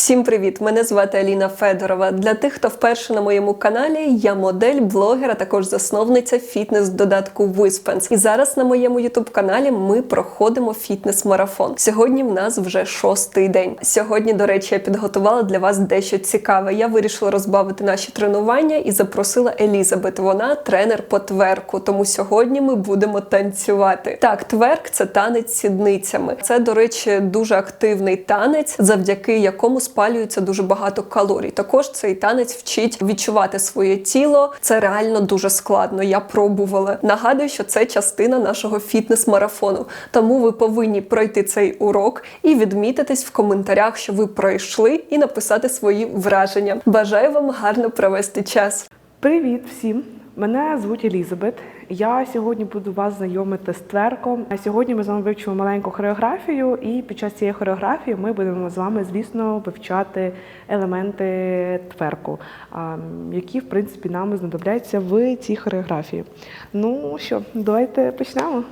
Всім привіт! Мене звати Аліна Федорова. Для тих, хто вперше на моєму каналі, я модель, блогер, а також засновниця фітнес-додатку Wispens. І зараз на моєму ютуб каналі ми проходимо фітнес-марафон. Сьогодні в нас вже шостий день. Сьогодні, до речі, я підготувала для вас дещо цікаве. Я вирішила розбавити наші тренування і запросила Елізабет. Вона тренер по тверку. Тому сьогодні ми будемо танцювати. Так, тверк це танець сідницями. Це, до речі, дуже активний танець, завдяки якому спалюється дуже багато калорій. Також цей танець вчить відчувати своє тіло. Це реально дуже складно. Я пробувала. Нагадую, що це частина нашого фітнес-марафону. Тому ви повинні пройти цей урок і відмітитись в коментарях, що ви пройшли, і написати свої враження. Бажаю вам гарно провести час. Привіт всім! Мене звуть Елізабет. Я сьогодні буду вас знайомити з тверком. Сьогодні ми з вами вивчимо маленьку хореографію, і під час цієї хореографії ми будемо з вами, звісно, вивчати елементи тверку, які в принципі нам знадобляться в цій хореографії. Ну що, давайте почнемо.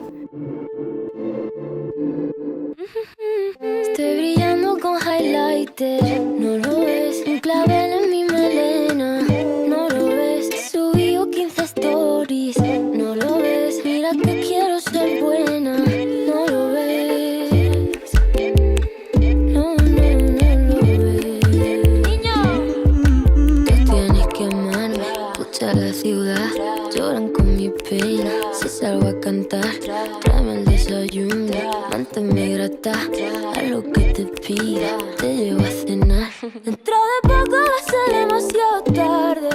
Lloran con mi pena, si salgo a cantar, tráeme el desayuno, manténme grata, a lo que te pida, te llevo a cenar. Dentro de poco ser demasiado tarde,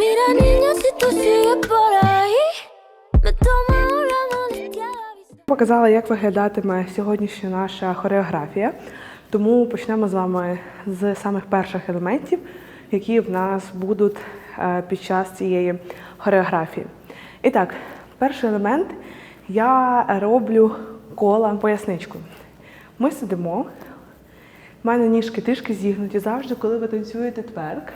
mira niña si tú sigues por ahí, me toma una. Показала, як виглядатиме сьогоднішня наша хореографія. Тому почнемо з вами з самих перших елементів, які в нас будуть е, під час цієї хореографії. І так, перший елемент я роблю кола поясничку. Ми сидимо, в мене ніжки трішки зігнуті завжди, коли ви танцюєте тверк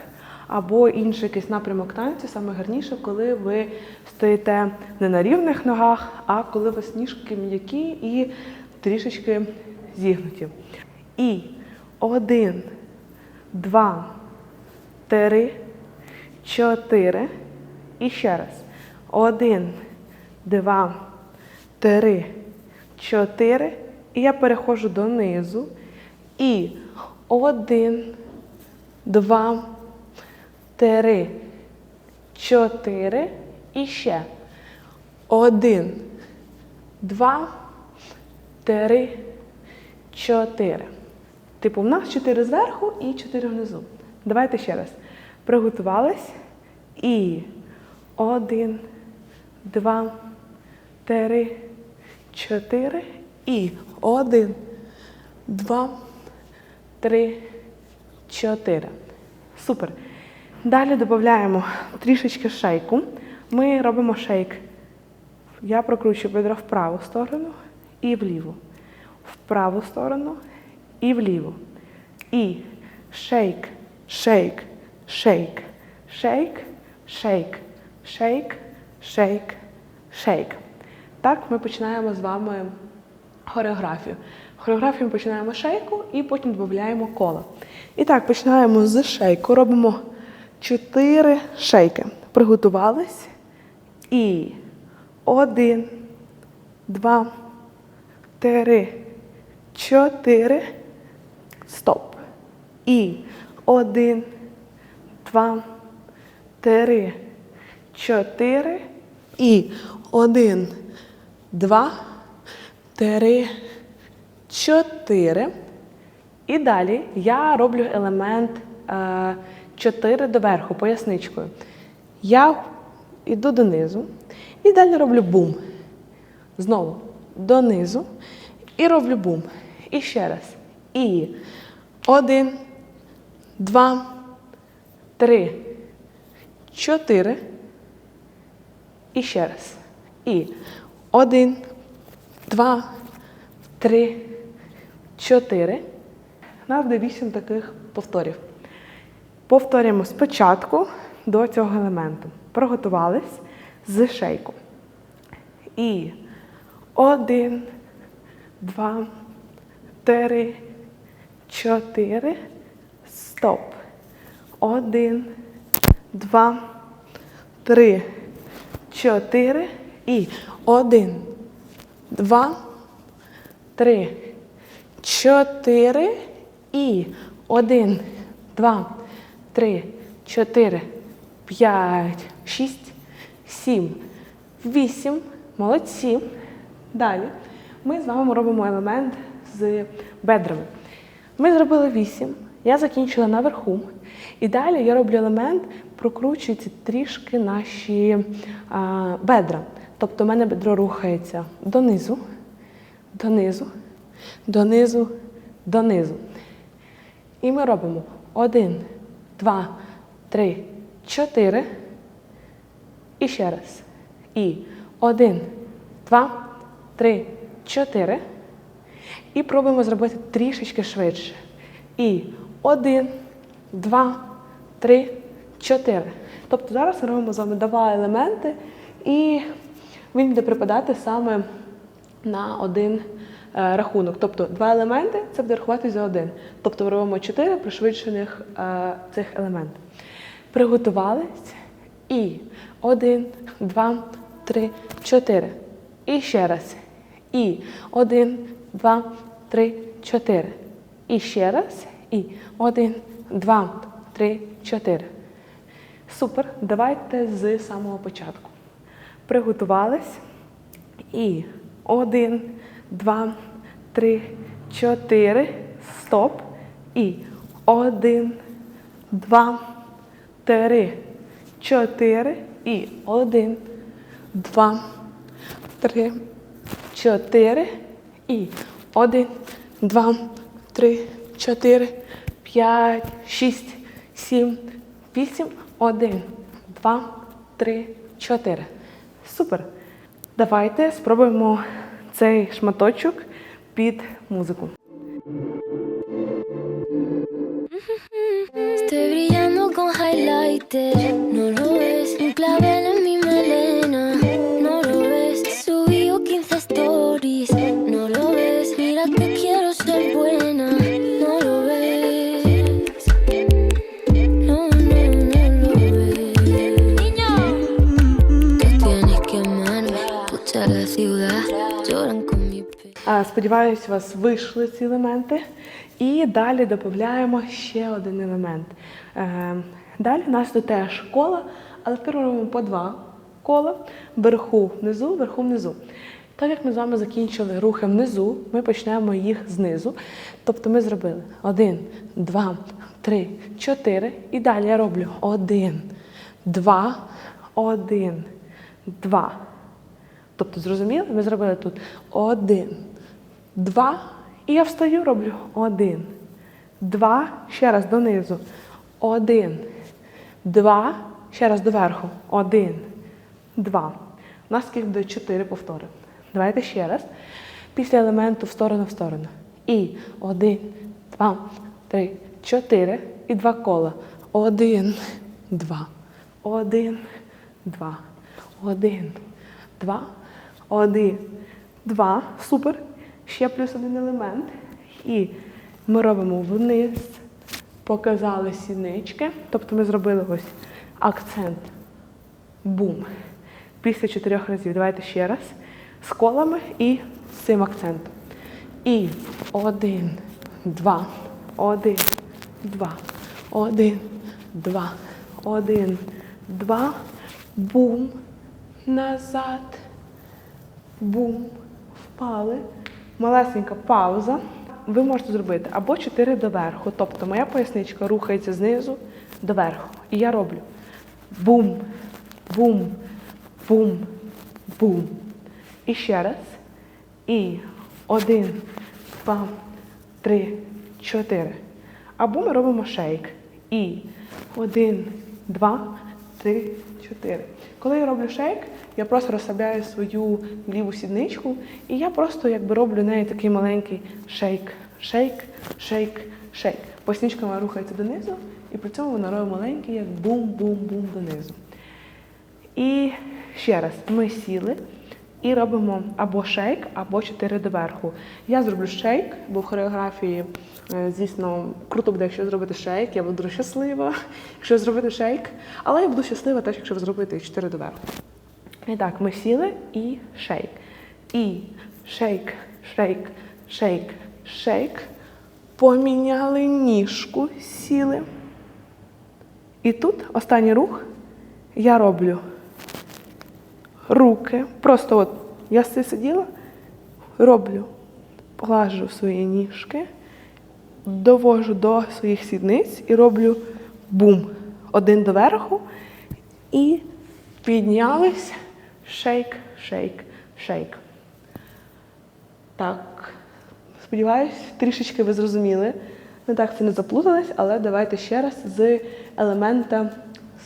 або інший якийсь напрямок танцю, саме гарніше, коли ви стоїте не на рівних ногах, а коли у вас ніжки м'які і трішечки зігнуті. І один, два, три, чотири. І ще раз. Один, два, три, чотири. І я переходжу донизу. І один, два, три, чотири. І ще. Один, два, три, чотири. Типу, в нас чотири зверху і чотири внизу. Давайте ще раз. Приготувались. І один, два, три, чотири. І один, два, три, чотири. Супер. Далі додаємо трішечки шейку. Ми робимо шейк. Я прокручую бедро в праву сторону і вліву. В праву сторону і вліву. І шейк, шейк, шейк, шейк, шейк, шейк, шейк, шейк. Так ми починаємо з вами хореографію. Хореографію ми починаємо шейку і потім додаємо коло. І так, починаємо з шейку. Робимо чотири шейки. Приготувались. І один, два, три, чотири. Стоп. І один, два, три, чотири. І один, два, три, чотири. І далі я роблю елемент е, 4 доверху, поясничкою. Я йду донизу і далі роблю бум. Знову донизу і роблю бум. І ще раз. І один, два, три, чотири. І ще раз. І один, два, три, чотири. Нас буде вісім таких повторів. Повторюємо спочатку до цього елементу. Приготувались з шейку. І один, два, три, чотири. стоп. Один, два, три, чотири і один, два, три, чотири і один, два, три, чотири, п'ять, шість, сім, вісім. Молодці. Далі ми з вами робимо елемент з бедрами. Ми зробили вісім. Я закінчила наверху. І далі я роблю елемент, прокручуються трішки наші а, бедра. Тобто в мене бедро рухається донизу, донизу, донизу, донизу. І ми робимо один, два, три, чотири. І ще раз. І один, два, три, чотири. І пробуємо зробити трішечки швидше. І один, два, три, чотири. Тобто зараз ми робимо з вами два елементи, і він буде припадати саме на один е, рахунок. Тобто два елементи це буде рахувати за один. Тобто ми робимо чотири пришвидшених е, цих елементів. Приготувались. І один, два, три, чотири. І ще раз. І один, два, три, чотири. І ще раз. І один, два, три, чотири. Супер. Давайте з самого початку. Приготувались. І один, два, три, чотири. Стоп. І один, два, три, чотири. І один, два, три, чотири. І один, два, три, чотири, п'ять, шість, сім, вісім, один, два, три, чотири. Супер. Давайте спробуємо цей шматочок під музику. Estoy brillando con highlighter, no lo ves. Un clavel en Сподіваюсь, у вас вийшли ці елементи. І далі додаємо ще один елемент. Е, Далі у нас тут теж кола, але тепер робимо по два кола. Вверху внизу, вверху внизу. Так як ми з вами закінчили рухи внизу, ми почнемо їх знизу. Тобто ми зробили один, два, три, чотири. І далі я роблю один, два, один, два. Тобто, зрозуміли? Ми зробили тут один, два, і я встаю, роблю один, два, ще раз донизу, один, два, ще раз доверху, один, два. У нас скільки буде чотири повтори. Давайте ще раз. Після елементу в сторону в сторону. І один, два, три, чотири. І два кола. Один, два, один, два, один, два, один, два. Супер. Ще плюс один елемент. І ми робимо вниз, показали сінички. Тобто ми зробили ось акцент. Бум. Після чотирьох разів. Давайте ще раз. З колами і з цим акцентом. І один, два, один, два, один, два, один, два. Бум. Назад. Бум. Впали. Малесенька пауза. Ви можете зробити або 4 доверху. Тобто моя поясничка рухається знизу доверху. І я роблю бум, бум, бум, бум. І ще раз. І один, два, три, чотири. Або ми робимо шейк. І один, два, три, чотири. Коли я роблю шейк, я просто розслабляю свою ліву сідничку, і я просто якби роблю неї такий маленький шейк, шейк, шейк, шейк. Поясничка вона рухається донизу, і при цьому вона робить маленький, як бум-бум-бум донизу. І ще раз, ми сіли, і робимо або шейк, або чотири доверху. Я зроблю шейк, бо в хореографії, е, звісно, круто буде, якщо зробити шейк. Я буду щаслива, якщо зробити шейк. Але я буду щаслива теж, якщо ви зробите чотири доверху. І так, ми сіли і шейк. І шейк, шейк, шейк, шейк. Поміняли ніжку, сіли. І тут останній рух я роблю руки. Просто от я си- сиділа, роблю, глажу свої ніжки, довожу до своїх сідниць і роблю бум. Один доверху і піднялись. Шейк, шейк, шейк. Так. Сподіваюсь, трішечки ви зрозуміли. Не так це не заплуталось, але давайте ще раз з елемента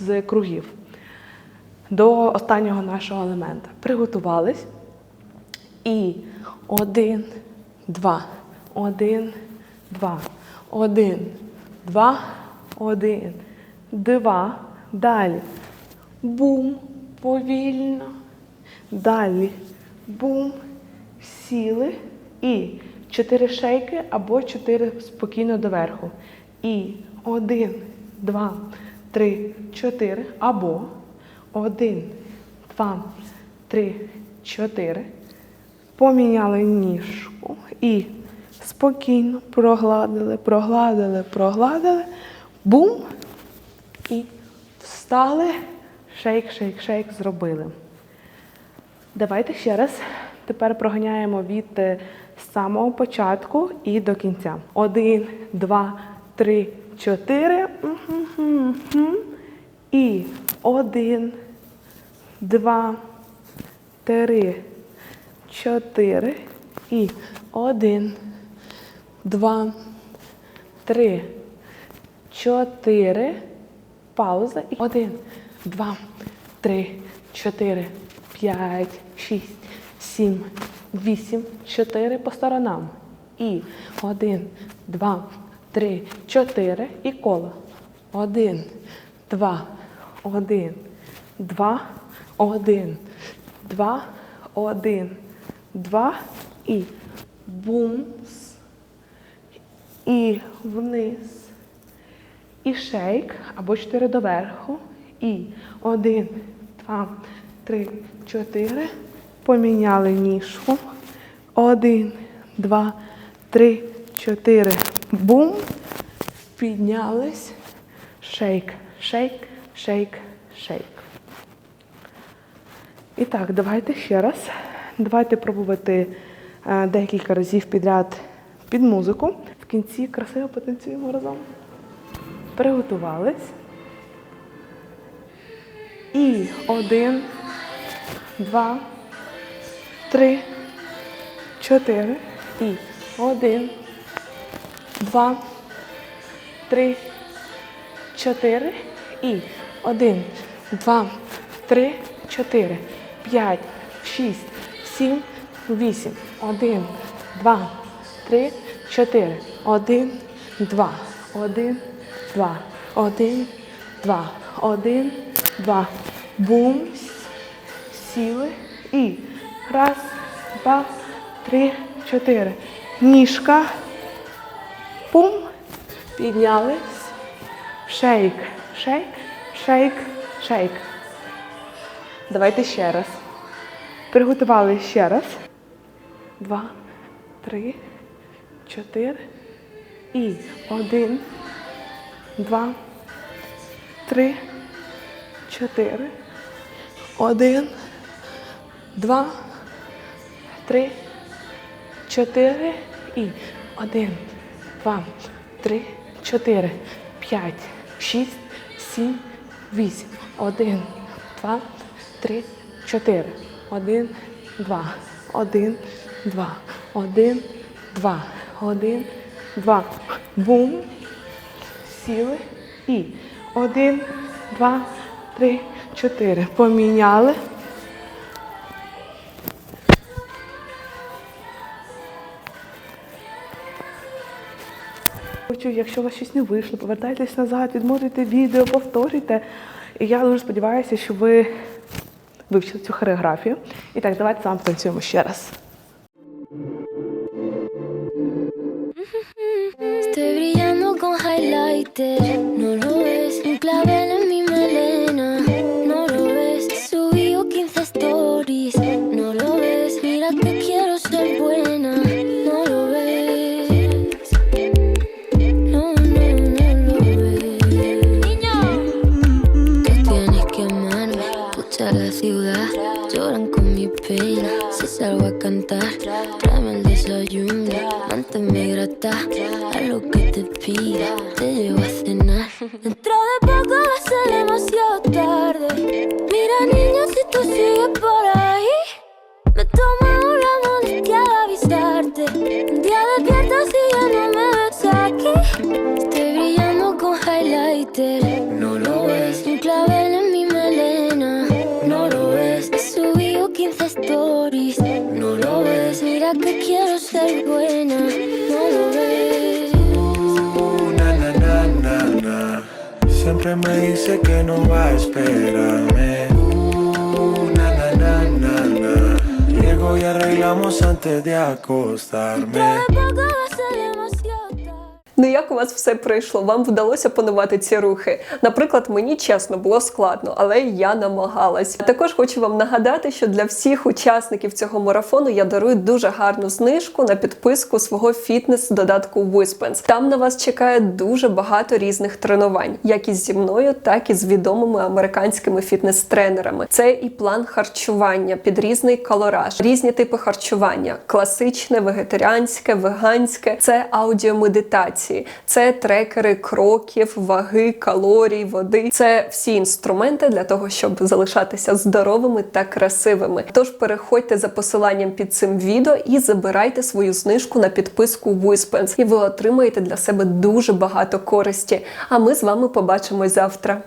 з кругів до останнього нашого елемента. Приготувались. І один, два, один, два, один, два, один, два. Далі. Бум. Повільно. Далі. Бум. Сіли. І чотири шейки або чотири спокійно доверху. І один, два, три, чотири. Або один, два, три, чотири. Поміняли ніжку і спокійно прогладили, прогладили, прогладили. Бум. І встали. Шейк, шейк, шейк зробили. Давайте ще раз. Тепер проганяємо від е, самого початку і до кінця. Один, два, три, чотири. І один, два, три, чотири. І один, два, три, чотири. Пауза. І один, два, три, чотири, п'ять, шість, сім, вісім, чотири по сторонам. І один, два, три, чотири. І коло. Один, два, один, два, один, два, один, два і бумс. І вниз. І шейк або чотири доверху. І один, два, три, чотири. Поміняли ніжку. Один, два, три, чотири. Бум. Піднялись. Шейк, шейк, шейк, шейк. І так, давайте ще раз. Давайте пробувати е, декілька разів підряд під музику. В кінці красиво потанцюємо разом. Приготувались. І один, два, три, чотири. І один, два, три, чотири. І один, два, три, чотири, п'ять, шість, сім, вісім. Один, два, три, чотири. Один, два, один, два, один, два, один, два. Бум. Сіли. І раз, два, три, чотири. Ніжка. Пум. Піднялись. Шейк, шейк, шейк, шейк. Давайте ще раз. Приготували ще раз. Два, три, чотири. І один, два, три, чотири. Один, два, три, чотири. І один, два, три, чотири, п'ять, шість, сім, вісім. Один, два, три, чотири. Один, два, один, два, один, два, один, два. Бум. Сіли. І один, два, три, чотири. Поміняли. Хочу, якщо у вас щось не вийшло, повертайтесь назад, відмотуйте відео, повторюйте. І я дуже сподіваюся, що ви вивчили цю хореографію. І так, давайте з вами танцюємо ще раз. No lo manténme grata. Haz lo que te pida, te llevo a cenar. Dentro de poco va a ser demasiado tarde. Mira, niño, si tú sigues por ahí, me tomo la molestia de avisarte. Un día despiertas y ya no me ves aquí. Estoy brillando con highlighter. No lo ves. Un clavel en mi melena. No lo ves. Subí 15 stories. No lo ves. Mira que quiero ser buena. Siempre me dice que no va a esperarme. Uh, na, na, na, na, na. Llego y arreglamos antes de acostarme. Ну як у вас все пройшло? Вам вдалося панувати ці рухи? Наприклад, мені чесно було складно, але я намагалась. Також хочу вам нагадати, що для всіх учасників цього марафону я дарую дуже гарну знижку на підписку свого фітнес-додатку Wispens. Там на вас чекає дуже багато різних тренувань, як із зі мною, так і з відомими американськими фітнес-тренерами. Це і план харчування під різний калораж, різні типи харчування: класичне, вегетаріанське, веганське, це аудіомедитації, це трекери кроків, ваги, калорій, води. Це всі інструменти для того, щоб залишатися здоровими та красивими. Тож переходьте за посиланням під цим відео і забирайте свою знижку на підписку Wispens, і ви отримаєте для себе дуже багато користі. А ми з вами побачимось завтра.